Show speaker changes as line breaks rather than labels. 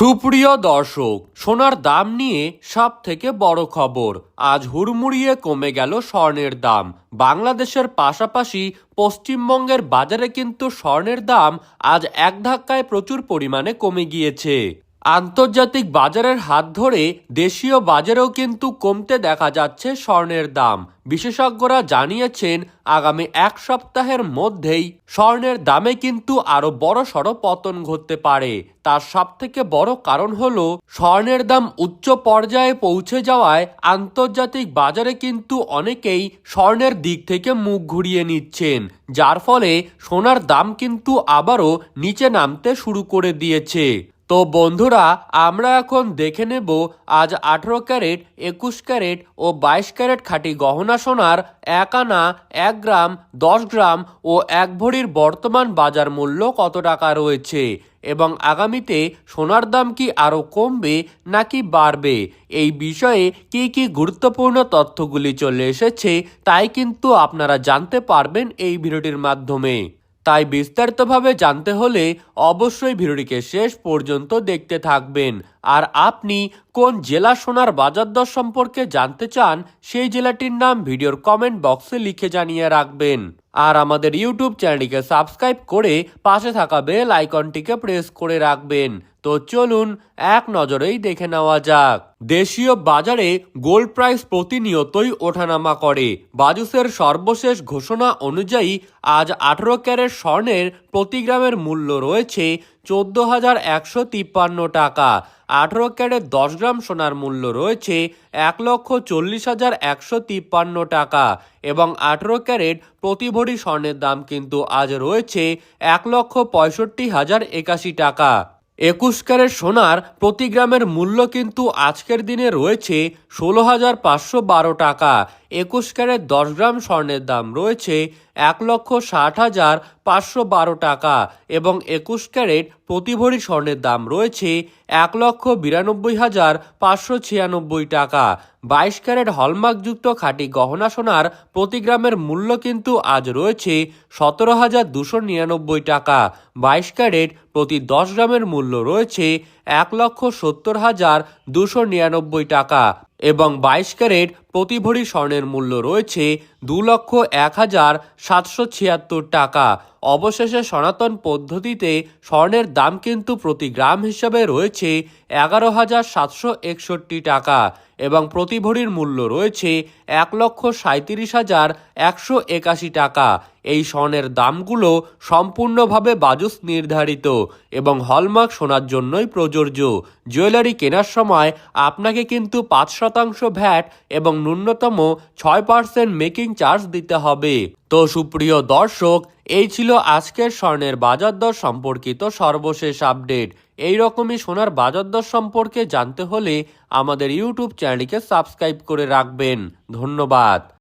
সুপ্রিয় দর্শক, সোনার দাম নিয়ে সব থেকে বড় খবর। আজ হুড়মুড়িয়ে কমে গেল স্বর্ণের দাম। বাংলাদেশের পাশাপাশি পশ্চিমবঙ্গের বাজারে কিন্তু স্বর্ণের দাম আজ এক ধাক্কায় প্রচুর পরিমাণে কমে গিয়েছে। আন্তর্জাতিক বাজারের হাত ধরে দেশীয় বাজারেও কিন্তু কমতে দেখা যাচ্ছে স্বর্ণের দাম। বিশেষজ্ঞরা জানিয়েছেন, আগামী এক সপ্তাহের মধ্যেই স্বর্ণের দামে কিন্তু আরও বড় সড় পতন ঘটতে পারে। তার সব থেকে বড় কারণ হল স্বর্ণের দাম উচ্চ পর্যায়ে পৌঁছে যাওয়ায় আন্তর্জাতিক বাজারে কিন্তু অনেকেই স্বর্ণের দিক থেকে মুখ ঘুরিয়ে নিচ্ছেন, যার ফলে সোনার দাম কিন্তু আবারও নিচে নামতে শুরু করে দিয়েছে। তো বন্ধুরা, আমরা এখন দেখে নেব আজ আঠেরো ক্যারেট, একুশ ক্যারেট ও বাইশ ক্যারেট খাঁটি গহনা সোনার এক আনা, এক গ্রাম, দশ গ্রাম ও এক ভরির বর্তমান বাজার মূল্য কত টাকা রয়েছে? এবং আগামীতে সোনার দাম কি আরও কমবে নাকি বাড়বে? এই বিষয়ে কি কি গুরুত্বপূর্ণ তথ্যগুলি চলে এসেছে, তাই কিন্তু আপনারা জানতে পারবেন এই ভিডিওটির মাধ্যমে। তাই বিস্তারিতভাবে জানতে হলে অবশ্যই ভিডিওটিকে শেষ পর্যন্ত দেখতে থাকবেন। আর আপনি কোন জেলা সোনার বাজার দর সম্পর্কে জানতে চান, সেই জেলাটির নাম ভিডিওর কমেন্ট বক্সে লিখে জানিয়ে রাখবেন। আর আমাদের ইউটিউব চ্যানেলটিকে সাবস্ক্রাইব করে পাশে থাকা বেল আইকনটিকে প্রেস করে রাখবেন। তো চলুন, এক নজরেই দেখে নেওয়া যাক। দেশীয় বাজারে গোল্ড প্রাইস প্রতিনিয়তই ওঠানামা করে। বাজুসের সর্বশেষ ঘোষণা অনুযায়ী আজ আঠারো ক্যারেট স্বর্ণের প্রতি গ্রামের মূল্য রয়েছে চোদ্দ হাজার একশো তিপ্পান্ন টাকা। আঠেরো ক্যারেট দশ গ্রাম সোনার মূল্য রয়েছে এক লক্ষ চল্লিশ হাজার একশো তিপ্পান্ন টাকা এবং আঠেরো ক্যারেট প্রতি ভরি স্বর্ণের দাম কিন্তু আজ রয়েছে এক লক্ষ পঁয়ষট্টি হাজার একাশি টাকা। একুশ ক্যারেট সোনার প্রতি গ্রামের মূল্য কিন্তু আজকের দিনে রয়েছে ষোলো হাজার পাঁচশো বারো টাকা একুশ ক্যারেট দশ গ্রাম স্বর্ণের দাম রয়েছে এক লক্ষ ষাট হাজার পাঁচশো বারো টাকা এবং একুশ ক্যারেট প্রতি ভরি স্বর্ণের দাম রয়েছে এক লক্ষ বিরানব্বই হাজার পাঁচশো ছিয়ানব্বই টাকা। বাইশ ক্যারেট হলমার্কযুক্ত খাঁটি গহনা সোনার প্রতি গ্রামের মূল্য কিন্তু আজ রয়েছে সতেরো হাজার দুশো নিরানব্বই টাকা। বাইশ ক্যারেট প্রতি দশ গ্রামের মূল্য রয়েছে এক লক্ষ সত্তর হাজার দুশো নিরানব্বই টাকা এবং বাইশ ক্যারেট প্রতি ভরি স্বর্ণের মূল্য রয়েছে দু লক্ষ এক হাজার সাতশো ছিয়াত্তর টাকা। অবশেষে সনাতন পদ্ধতিতে স্বর্ণের দাম কিন্তু প্রতি গ্রাম হিসাবে রয়েছে এগারো হাজার সাতশো একষট্টি টাকা এবং প্রতি ভরির মূল্য রয়েছে এক লক্ষ সাঁত্রিশ হাজার একশো একাশি টাকা। এই স্বর্ণের দামগুলো সম্পূর্ণভাবে বাজুস নির্ধারিত এবং হলমার্ক সোনার জন্যই প্রযোজ্য। জুয়েলারি কেনার সময় আপনাকে কিন্তু পাঁচ শতাংশ ভ্যাট এবং ন্যূনতম ছয় পার্সেন্ট মেকিং চার্জ দিতে হবে। তো সুপ্রিয় দর্শক এই ছিল আজকের স্বর্ণের বাজার দর সম্পর্কিত সর্বশেষ আপডেট। এই রকমই সোনার বাজার দর সম্পর্কে জানতে হলে আমাদের ইউটিউব চ্যানেলকে সাবস্ক্রাইব করে রাখবেন। ধন্যবাদ।